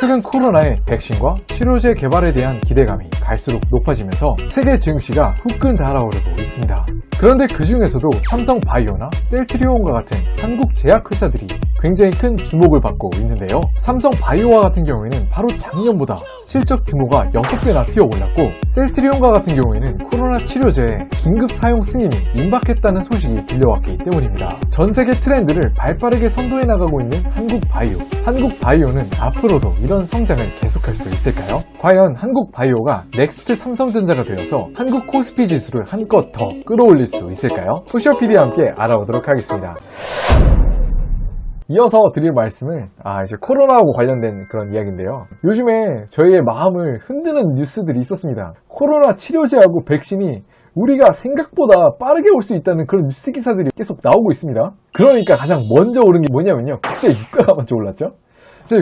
최근 코로나의 백신과 치료제 개발에 대한 기대감이 갈수록 높아지면서 세계 증시가 후끈 달아오르고 있습니다. 그런데 그 중에서도 삼성 바이오나 셀트리온과 같은 한국 제약회사들이 굉장히 큰 주목을 받고 있는데요. 삼성 바이오와 같은 경우에는 바로 작년보다 실적 규모가 6배나 뛰어 올랐고 셀트리온과 같은 경우에는 코로나 치료제 긴급 사용 승인이 임박했다는 소식이 들려왔기 때문입니다. 전 세계 트렌드를 발빠르게 선도해 나가고 있는 한국 바이오. 한국 바이오는 앞으로도 이런 성장을 계속할 수 있을까요? 과연 한국 바이오가 넥스트 삼성전자가 되어서 한국 코스피 지수를 한껏 더 끌어올릴 수 있을까요? 푸셔피디와 함께 알아보도록 하겠습니다. 이어서 드릴 말씀은 아 이제 코로나하고 관련된 그런 이야기인데요. 요즘에 저희의 마음을 흔드는 뉴스들이 있었습니다. 코로나 치료제하고 백신이 우리가 생각보다 빠르게 올 수 있다는 그런 뉴스 기사들이 계속 나오고 있습니다. 그러니까 가장 먼저 오른 게 뭐냐면요. 국제 유가가 먼저 올랐죠.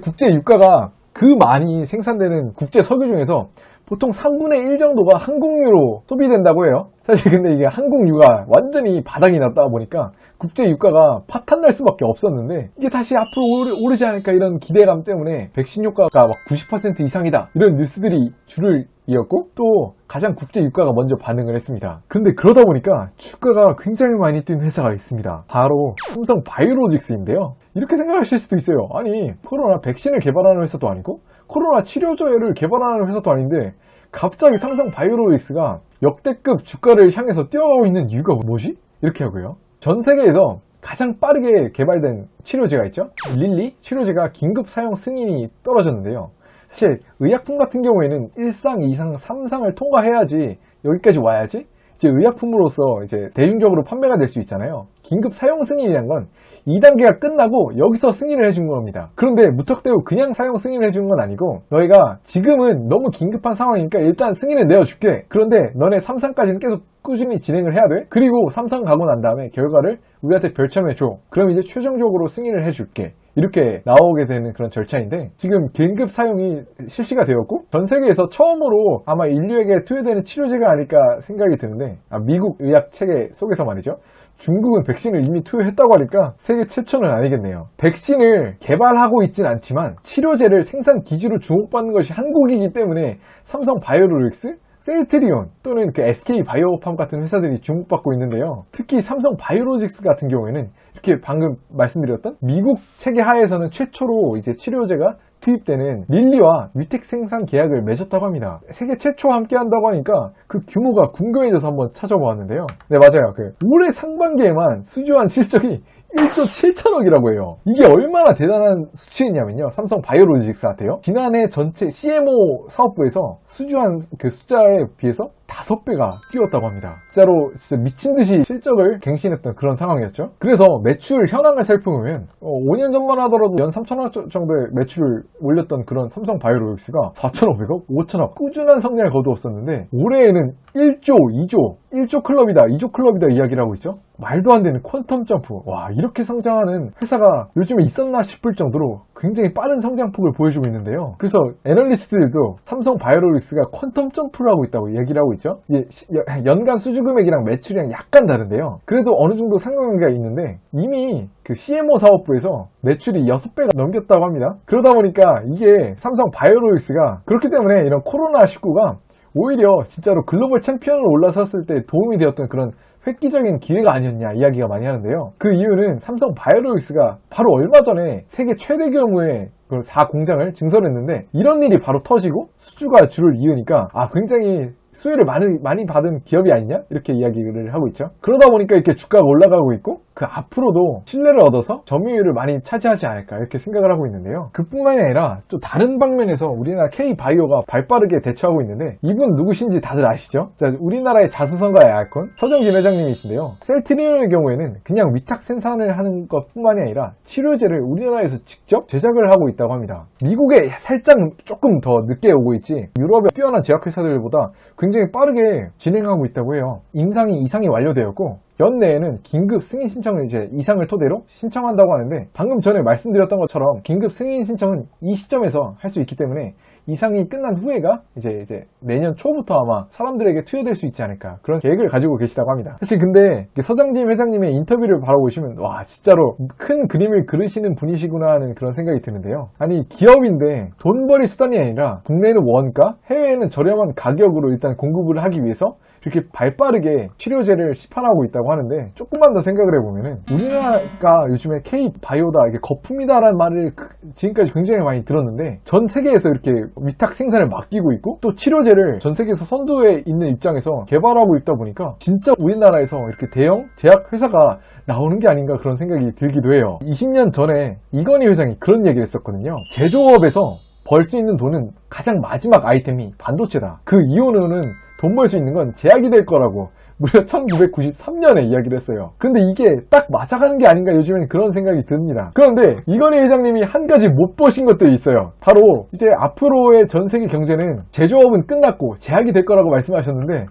국제 유가가 그 많이 생산되는 국제 석유 중에서 보통 3분의 1 정도가 항공유로 소비된다고 해요. 사실 근데 이게 항공유가 완전히 바닥이 났다 보니까 국제 유가가 파탄날 수밖에 없었는데 이게 다시 앞으로 오르, 오르 지 않을까 이런 기대감 때문에 백신 효과가 막 90% 이상이다 이런 뉴스들이 줄을 이었고 또 가장 국제 유가가 먼저 반응을 했습니다. 근데 그러다 보니까 주가가 굉장히 많이 뛴 회사가 있습니다. 바로 삼성 바이오로직스인데요. 이렇게 생각하실 수도 있어요. 아니 코로나 백신을 개발하는 회사도 아니고 코로나 치료제를 개발하는 회사도 아닌데 갑자기 삼성 바이오로직스가 역대급 주가를 향해서 뛰어가고 있는 이유가 뭐지? 이렇게 하고요. 전 세계에서 가장 빠르게 개발된 치료제가 있죠. 릴리 치료제가 긴급 사용 승인이 떨어졌는데요. 사실 의약품 같은 경우에는 1상, 2상, 3상을 통과해야지 여기까지 와야지 이제 의약품으로서 이제 대중적으로 판매가 될 수 있잖아요. 긴급 사용 승인이란 건 2단계가 끝나고 여기서 승인을 해준 겁니다. 그런데 무턱대고 그냥 사용 승인을 해준 건 아니고 너희가 지금은 너무 긴급한 상황이니까 일단 승인을 내어줄게. 그런데 너네 3상까지는 계속 꾸준히 진행을 해야 돼. 그리고 3상 가고 난 다음에 결과를 우리한테 별첨해 줘. 그럼 이제 최종적으로 승인을 해줄게. 이렇게 나오게 되는 그런 절차인데 지금 긴급 사용이 실시가 되었고 전 세계에서 처음으로 아마 인류에게 투여되는 치료제가 아닐까 생각이 드는데 아, 미국 의학 체계 속에서 말이죠. 중국은 백신을 이미 투여했다고 하니까 세계 최초는 아니겠네요. 백신을 개발하고 있진 않지만 치료제를 생산 기지로 주목받는 것이 한국이기 때문에 삼성 바이오로직스 셀트리온 또는 그 SK 바이오팜 같은 회사들이 주목받고 있는데요. 특히 삼성 바이오로직스 같은 경우에는 이렇게 방금 말씀드렸던 미국 체계 하에서는 최초로 이제 치료제가 투입되는 릴리와 위텍 생산 계약을 맺었다고 합니다. 세계 최초와 함께 한다고 하니까 그 규모가 궁금해져서 한번 찾아보았는데요. 네, 맞아요. 그 올해 상반기에만 수주한 실적이 1조 7천억이라고 해요. 이게 얼마나 대단한 수치였냐면요. 삼성 바이오로직스한테요. 지난해 전체 CMO 사업부에서 수주한 그 숫자에 비해서 5배가 뛰었다고 합니다. 진짜로 진짜 미친 듯이 실적을 갱신했던 그런 상황이었죠. 그래서 매출 현황을 살펴보면 어, 5년 전만 하더라도 연 3천억 정도의 매출을 올렸던 그런 삼성 바이오로직스가 4,500억, 5천억 꾸준한 성장을 거두었었는데 올해에는 1조, 2조, 1조 클럽이다, 2조 클럽이다 이야기를 하고 있죠. 말도 안 되는 퀀텀 점프. 와, 이렇게 성장하는 회사가 요즘에 있었나 싶을 정도로 굉장히 빠른 성장폭을 보여주고 있는데요. 그래서 애널리스트들도 삼성 바이오로직스가 퀀텀 점프를 하고 있다고 얘기를 하고 있죠. 여- 연간 수주 금액이랑 매출이랑 약간 다른데요. 그래도 어느 정도 상관관계가 있는데 이미 그 CMO 사업부에서 매출이 6배가 넘겼다고 합니다. 그러다 보니까 이게 삼성 바이오로직스가 그렇기 때문에 이런 코로나19가 오히려 진짜로 글로벌 챔피언으로 올라섰을 때 도움이 되었던 그런 획기적인 기회가 아니었냐 이야기가 많이 하는데요. 그 이유는 삼성 바이오로직스가 바로 얼마 전에 세계 최대 규모의 그 4공장을 증설했는데 이런 일이 바로 터지고 수주가 줄을 이으니까 아 굉장히 수혜를 많이, 많이 받은 기업이 아니냐? 이렇게 이야기를 하고 있죠. 그러다 보니까 이렇게 주가가 올라가고 있고 그 앞으로도 신뢰를 얻어서 점유율을 많이 차지하지 않을까 이렇게 생각을 하고 있는데요. 그뿐만이 아니라 또 다른 방면에서 우리나라 K바이오가 발빠르게 대처하고 있는데 이분 누구신지 다들 아시죠? 자, 우리나라의 자수성가의 아이콘 서정진 회장님이신데요. 셀트리온의 경우에는 그냥 위탁 생산을 하는 것뿐만이 아니라 치료제를 우리나라에서 직접 제작을 하고 있다고 합니다. 미국에 살짝 조금 더 늦게 오고 있지 유럽의 뛰어난 제약회사들보다 굉장히 빠르게 진행하고 있다고 해요. 임상이 이상이 완료되었고 연내에는 긴급 승인 신청을 이제 이상을 토대로 신청한다고 하는데 방금 전에 말씀드렸던 것처럼 긴급 승인 신청은 이 시점에서 할 수 있기 때문에 이상이 끝난 후에가 이제 이제 내년 초부터 아마 사람들에게 투여될 수 있지 않을까 그런 계획을 가지고 계시다고 합니다. 사실 근데 서장님 회장님의 인터뷰를 바라보시면 와 진짜로 큰 그림을 그리시는 분이시구나 하는 그런 생각이 드는데요. 아니 기업인데 돈벌이 수단이 아니라 국내에는 원가, 해외에는 저렴한 가격으로 일단 공급을 하기 위해서 이렇게 발빠르게 치료제를 시판하고 있다고 하는데 조금만 더 생각을 해보면은 우리나라가 요즘에 K 바이오다 이게 거품이다라는 말을 그- 지금까지 굉장히 많이 들었는데 전 세계에서 이렇게 위탁 생산을 맡기고 있고 또 치료제를 전 세계에서 선두에 있는 입장에서 개발하고 있다 보니까 진짜 우리나라에서 이렇게 대형 제약 회사가 나오는 게 아닌가 그런 생각이 들기도 해요. 20년 전에 이건희 회장이 그런 얘기를 했었거든요. 제조업에서 벌 수 있는 돈은 가장 마지막 아이템이 반도체다. 그 이후로는 돈 벌 수 있는 건 제약이 될 거라고 무려 1993년에 이야기를 했어요. 근데 이게 딱 맞아가는 게 아닌가 요즘엔 그런 생각이 듭니다. 그런데 이건희 회장님이 한 가지 못 보신 것들이 있어요. 바로 이제 앞으로의 전 세계 경제는 제조업은 끝났고 제약이 될 거라고 말씀하셨는데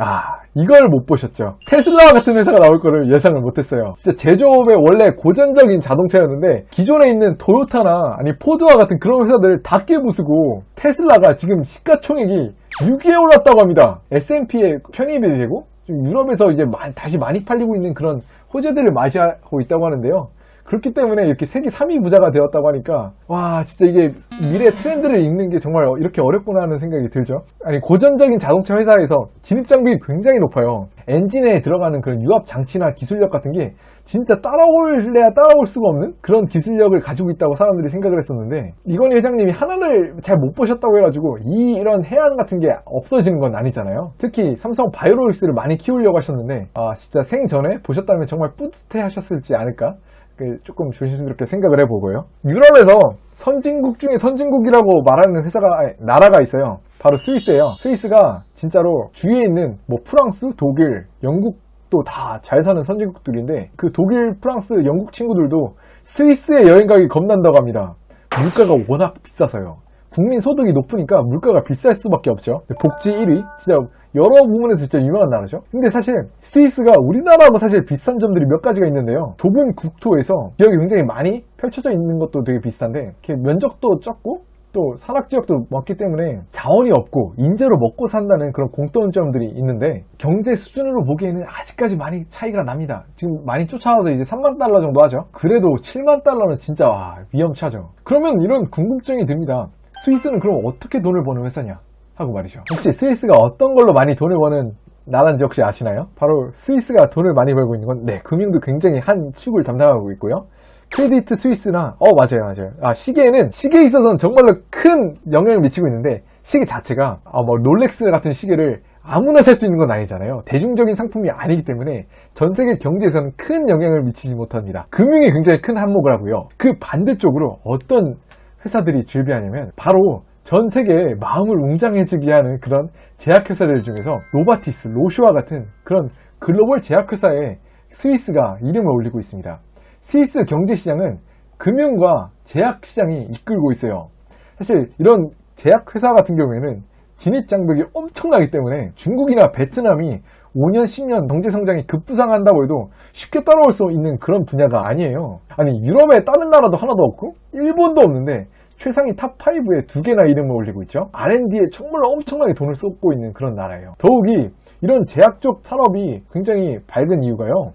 아, 이걸 못 보셨죠. 테슬라와 같은 회사가 나올 거를 예상을 못했어요. 진짜 제조업의 원래 고전적인 자동차였는데 기존에 있는 토요타나 아니 포드와 같은 그런 회사들 다 깨부수고 테슬라가 지금 시가총액이 6위에 올랐다고 합니다. S&P에 편입이 되고 좀 유럽에서 이제 마- 다시 많이 팔리고 있는 그런 호재들을 맞이하고 있다고 하는데요. 그렇기 때문에 이렇게 세계 3위 부자가 되었다고 하니까 와 진짜 이게 미래 트렌드를 읽는 게 정말 이렇게 어렵구나 하는 생각이 들죠. 아니 고전적인 자동차 회사에서 진입장벽이 굉장히 높아요. 엔진에 들어가는 그런 유압 장치나 기술력 같은 게 진짜 따라올래야 따라올 수가 없는 그런 기술력을 가지고 있다고 사람들이 생각을 했었는데 이건희 회장님이 하나를 잘 못 보셨다고 해가지고 이 이런 해안 같은 게 없어지는 건 아니잖아요. 특히 삼성 바이오로직스를 많이 키우려고 하셨는데 아 진짜 생전에 보셨다면 정말 뿌듯해 하셨을지 않을까? 그 조금 조심스럽게 생각을 해보고요. 유럽에서 선진국 중에 선진국이라고 말하는 회사가 아니, 나라가 있어요. 바로 스위스예요. 스위스가 진짜로 주위에 있는 뭐 프랑스, 독일, 영국도 다잘 사는 선진국들인데 그 독일, 프랑스, 영국 친구들도 스위스에 여행 가기 겁난다고 합니다. 물가가 워낙 비싸서요. 국민 소득이 높으니까 물가가 비쌀 수밖에 없죠. 복지 1위, 진짜 여러 부분에서 진짜 유명한 나라죠. 근데 사실 스위스가 우리나라하고 사실 비슷한 점들이 몇 가지가 있는데요. 좁은 국토에서 지역이 굉장히 많이 펼쳐져 있는 것도 되게 비슷한데 면적도 적고 또 산악지역도 많기 때문에 자원이 없고 인재로 먹고 산다는 그런 공통점들이 있는데 경제 수준으로 보기에는 아직까지 많이 차이가 납니다. 지금 많이 쫓아와서 이제 3만 달러 정도 하죠. 그래도 7만 달러는 진짜 와, 위험차죠. 그러면 이런 궁금증이 듭니다. 스위스는 그럼 어떻게 돈을 버는 회사냐? 하고 말이죠. 혹시 스위스가 어떤 걸로 많이 돈을 버는 나라인지 혹시 아시나요? 바로 스위스가 돈을 많이 벌고 있는 건, 네, 금융도 굉장히 한 축을 담당하고 있고요. 크레디트 스위스나, 어, 맞아요, 맞아요. 아, 시계는, 시계에 있어서는 정말로 큰 영향을 미치고 있는데, 시계 자체가, 아, 뭐, 롤렉스 같은 시계를 아무나 살 수 있는 건 아니잖아요. 대중적인 상품이 아니기 때문에 전 세계 경제에서는 큰 영향을 미치지 못합니다. 금융이 굉장히 큰 한몫을 하고요. 그 반대쪽으로 어떤 회사들이 즐비하냐면 바로 전 세계의 마음을 웅장해지게 하는 그런 제약회사들 중에서 노바티스, 로슈와 같은 그런 글로벌 제약회사에 스위스가 이름을 올리고 있습니다. 스위스 경제시장은 금융과 제약시장이 이끌고 있어요. 사실 이런 제약회사 같은 경우에는 진입장벽이 엄청나기 때문에 중국이나 베트남이 5년, 10년 경제 성장이 급부상한다고 해도 쉽게 따라올 수 있는 그런 분야가 아니에요. 아니, 유럽에 다른 나라도 하나도 없고, 일본도 없는데, 최상위 탑5에 두 개나 이름을 올리고 있죠. R&D에 정말 엄청나게 돈을 쏟고 있는 그런 나라예요. 더욱이 이런 제약 쪽 산업이 굉장히 밝은 이유가요.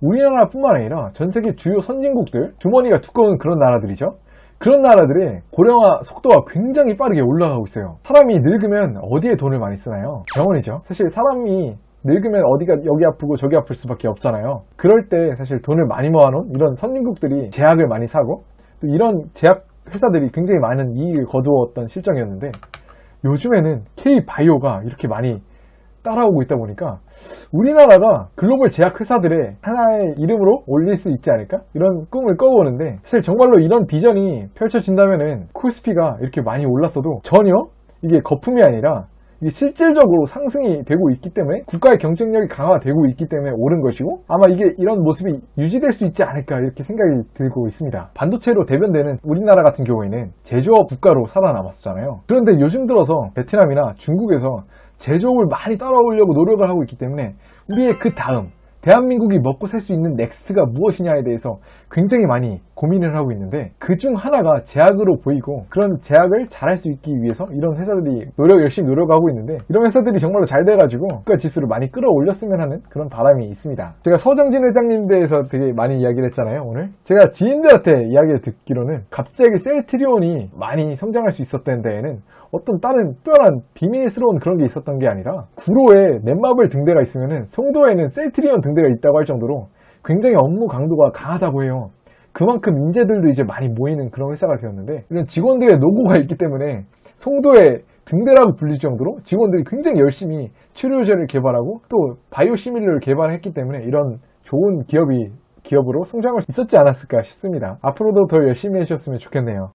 우리나라뿐만 아니라 전 세계 주요 선진국들, 주머니가 두꺼운 그런 나라들이죠. 그런 나라들의 고령화 속도가 굉장히 빠르게 올라가고 있어요. 사람이 늙으면 어디에 돈을 많이 쓰나요? 병원이죠. 사실 사람이 늙으면 어디가 여기 아프고 저기 아플 수밖에 없잖아요. 그럴 때 사실 돈을 많이 모아놓은 이런 선진국들이 제약을 많이 사고 또 이런 제약 회사들이 굉장히 많은 이익을 거두었던 실정이었는데 요즘에는 K바이오가 이렇게 많이 따라오고 있다 보니까 우리나라가 글로벌 제약 회사들의 하나의 이름으로 올릴 수 있지 않을까? 이런 꿈을 꿔보는데 사실 정말로 이런 비전이 펼쳐진다면은 코스피가 이렇게 많이 올랐어도 전혀 이게 거품이 아니라 이게 실질적으로 상승이 되고 있기 때문에 국가의 경쟁력이 강화되고 있기 때문에 오른 것이고 아마 이게 이런 모습이 유지될 수 있지 않을까 이렇게 생각이 들고 있습니다. 반도체로 대변되는 우리나라 같은 경우에는 제조업 국가로 살아남았었잖아요. 그런데 요즘 들어서 베트남이나 중국에서 제조업을 많이 따라오려고 노력을 하고 있기 때문에 우리의 그 다음 대한민국이 먹고 살 수 있는 넥스트가 무엇이냐에 대해서 굉장히 많이 고민을 하고 있는데 그 중 하나가 제약으로 보이고 그런 제약을 잘할 수 있기 위해서 이런 회사들이 노력 열심히 노력하고 있는데 이런 회사들이 정말로 잘 돼가지고 국가 지수를 많이 끌어올렸으면 하는 그런 바람이 있습니다. 제가 서정진 회장님 대해서 되게 많이 이야기를 했잖아요 오늘. 제가 지인들한테 이야기를 듣기로는 갑자기 셀트리온이 많이 성장할 수 있었던 데에는 어떤 다른 특별한 비밀스러운 그런 게 있었던 게 아니라 구로에 넷마블 등대가 있으면은 송도에는 셀트리온 등대가 있다고 할 정도로 굉장히 업무 강도가 강하다고 해요. 그만큼 인재들도 이제 많이 모이는 그런 회사가 되었는데 이런 직원들의 노고가 있기 때문에 송도에 등대라고 불릴 정도로 직원들이 굉장히 열심히 치료제를 개발하고 또 바이오 시밀러를 개발했기 때문에 이런 좋은 기업이 기업으로 성장할 수 있었지 않았을까 싶습니다. 앞으로도 더 열심히 해주셨으면 좋겠네요.